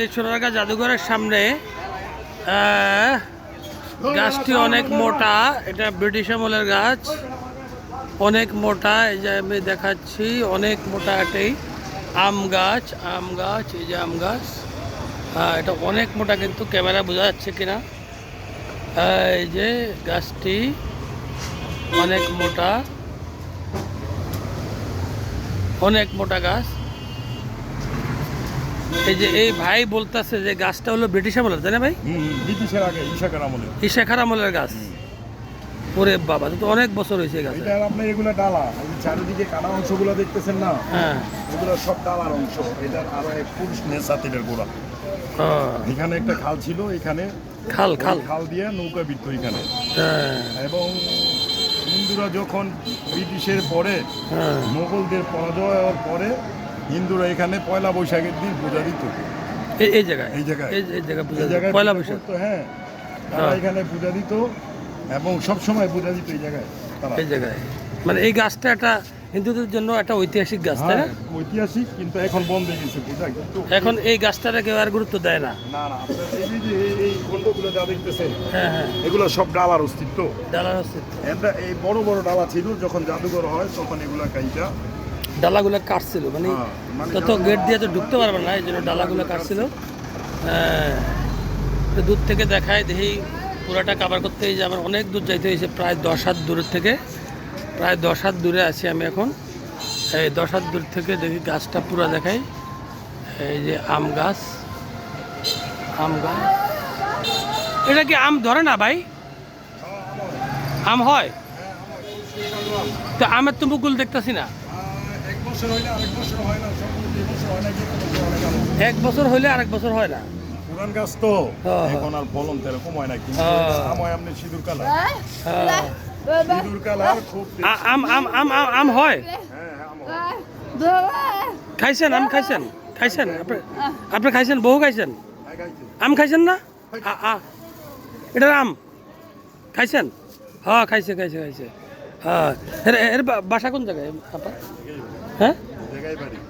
এই সোনারগা জাদুঘরের সামনে গাছটি অনেক মোটা, এটা ব্রিটিশ আমলের গাছ, অনেক মোটা, এই যে আমি দেখাচ্ছি, অনেক মোটা এটাই, আম গাছ আম গাছ, এই যে আম গাছ এটা অনেক মোটা কিন্তু ক্যামেরা বোঝা যাচ্ছে কিনা এই যে গাছটি অনেক মোটা অনেক মোটা গাছ এই যে এই ভাই বলতেছে যে গাছটা হলো ব্রিটিশ আমলের তাই না ভাই? ব্রিটিশের আগে ঈশাকার আমলে ঈশাখার আমলের গাছ। ওরে বাবা তো অনেক বছর হয়েছে গাছে। এটা আপনার এগুলো ডালা চারিদিকে কাটা অংশগুলো দেখতেছেন না? হ্যাঁ। এগুলো সব ডালার অংশ এটার আরও এক পুরুষ নেশাত এটার গোড়া। এখানে একটা খাল ছিল এখানে খাল খাল। খাল দিয়ে নৌকা বিদ্য এখানে। হ্যাঁ। এবং হিন্দুরা যখন ব্রিটিশের পরে হ্যাঁ। মোগলদের পরাজয় হওয়ার পরে হিন্দুরা এখানে পয়লা বৈশাখের দিন পূজা দিত। এই এই জায়গায়। এই জায়গায়। এই পূজা পয়লা বৈশাখ। করতো, হ্যাঁ। তারা হ্যাঁ। এখানে পূজা দিত এবং সব সময় পূজা দিত এই জায়গায় তারা। এই জায়গায়। মানে এই গাছটা একটা হিন্দুদের জন্য একটা ঐতিহাসিক গাছ তাই না? হ্যাঁ, ঐতিহাসিক কিন্তু এখন বন্ধ হয়ে গেছে পূজা কিন্তু এখন এই গাছটারে কেউ আর গুরুত্ব দেয় না। না না আপনার এই যে- যে এই- এই খণ্ডগুলো যা দেখতেছেন হ্যাঁ হ্যাঁ। এগুলো সব ডালার অস্তিত্ব। ডালার অস্তিত্ব। এটা এই বড় বড় ডালা ছিল যখন জাদুঘর হয় তখন এগুলা কাইটা ডালাগুলো কাটছিল মানে হ্যাঁ, মানে তত গেট দিয়ে তো ঢুকতে পারবে না এই জন্য ডালাগুলো কাটছিল। হ্যাঁ, দূর থেকে দেখায় দেখি পুরাটা কাভার করতে যে আমার অনেক দূর যাইতে হয়েছে প্রায় দশ হাত দূরের থেকে। প্রায় দশ হাত দূরে আছি আমি এখন। এই দশ হাত দূর থেকে দেখি গাছটা পুরা দেখাই। এই যে আম গাছ আম গাছ। এটা কি আম ধরে না ভাই? আম হয়? তো আমের তো মুকুল দেখতেছি না। এক বছর হইলে আরেক বছর হয় না হয় হয় না এক বছর হইলে আরেক বছর হয় না? পুরান গাছ তো এখন আর ফলন তেরকম না কিন্তু। আম আপনি সিঁদুর কালার। হ্যাঁ। সিঁদুর কালার খুব আম আম আম আম আম হয়? হ্যাঁ হ্যাঁ আম হয়। খাইছেন আম খাইছেন? খাইছেন? আপনি আপনি খাইছেন? বহু খাইছেন? আম খাইছেন না? আ- আ। এটা আম? খাইছেন? হ্যাঁ খাইছে খাইছে খাইছে। হ্যাঁ। এর বাসা কোন জায়গায়? আপা হ্যাঁ?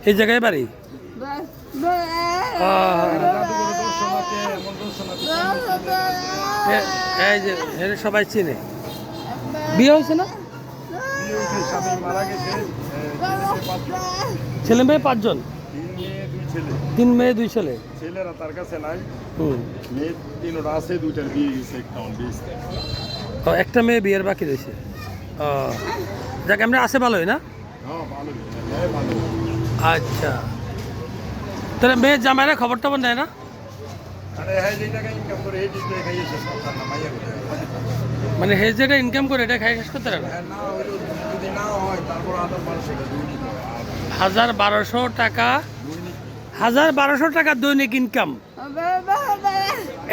এই জায়গায় বাড়ি? এই যে সবাই চিনে। বিয়ে হয়েছে না? ছেলে মেয়ে পাঁচজন? তিন মেয়ে, দুই ছেলে? ছেলেরা তার কাছে নাই একটা মেয়ে বিয়ের বাকি রয়েছে। যাক, আমরা আছে ভালোই না? আচ্ছা। তাহলে মেয়ের জামাইরা খবর টবর নেয় না? মানে হে যেটা ইনকাম করে, এটা খাই শেষ করতে পারে হাজার বারোশো টাকা, হাজার বারোশো টাকা দৈনিক ইনকাম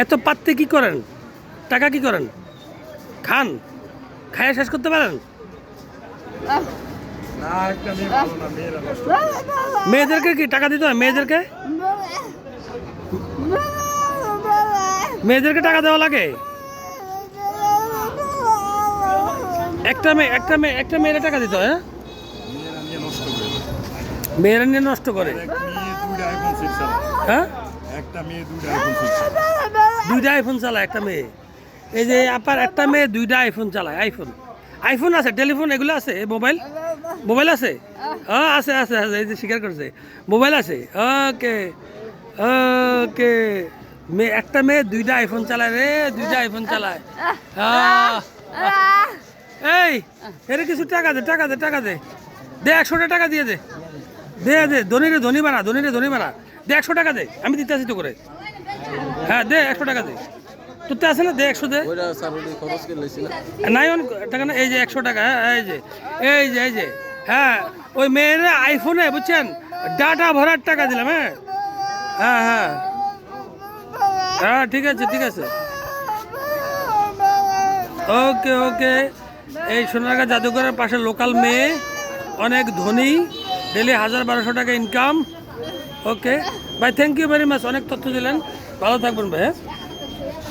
এত পাত্তে কি করেন? টাকা কি করেন? খান? খাইয়া শেষ করতে পারেন? মেয়েদেরকে কি টাকা দিতে হয়? মেয়েদেরকে? মেয়েদেরকে টাকা দেওয়া লাগে? একটা মেয়ে একটা মেয়ে, একটা মেয়েরা টাকা দিতে হয় হ্যাঁ? মেয়েরা নিয়ে নষ্ট করে। হ্যাঁ? একটা মেয়ে দুইটা আইফোন চালায়, একটা মেয়ে। এই যে আপার একটা মেয়ে দুইটা আইফোন চালায় আইফোন আইফোন আছে, টেলিফোন এগুলো আছে মোবাইল মোবাইল আছে? হ্যাঁ আছে আছে আছে এই যে স্বীকার করছে। মোবাইল আছে? ওকে ওকে। মেয়ে একটা মেয়ে দুইটা আইফোন চালায় রে দুইটা আইফোন চালায়। এই এর কিছু টাকা দে টাকা দে টাকা দে। দে একশোটা টাকা দিয়ে দে। দে দে ধনীরে ধনী বানা ধনীরে ধনী বানা দে একশো টাকা দে আমি দিতে আসি তো করে। হ্যাঁ দে একশো টাকা দে। তোর তো আছে না দে একশো দে। নাই টাকা না এই যে একশো টাকা হ্যাঁ এই যে এই যে এই যে হ্যাঁ ওই মেয়ের আইফোনে বুঝছেন ডাটা ভরার টাকা দিলাম হ্যাঁ হ্যাঁ হ্যাঁ। হ্যাঁ ঠিক আছে ঠিক আছে। ওকে ওকে এই সোনারগাঁ জাদুঘরের পাশে লোকাল মেয়ে অনেক ধনী ডেলি হাজার বারোশো টাকা ইনকাম ওকে ভাই থ্যাংক ইউ ভেরি মাচ অনেক তথ্য দিলেন। ভালো থাকবেন ভাই হ্যাঁ।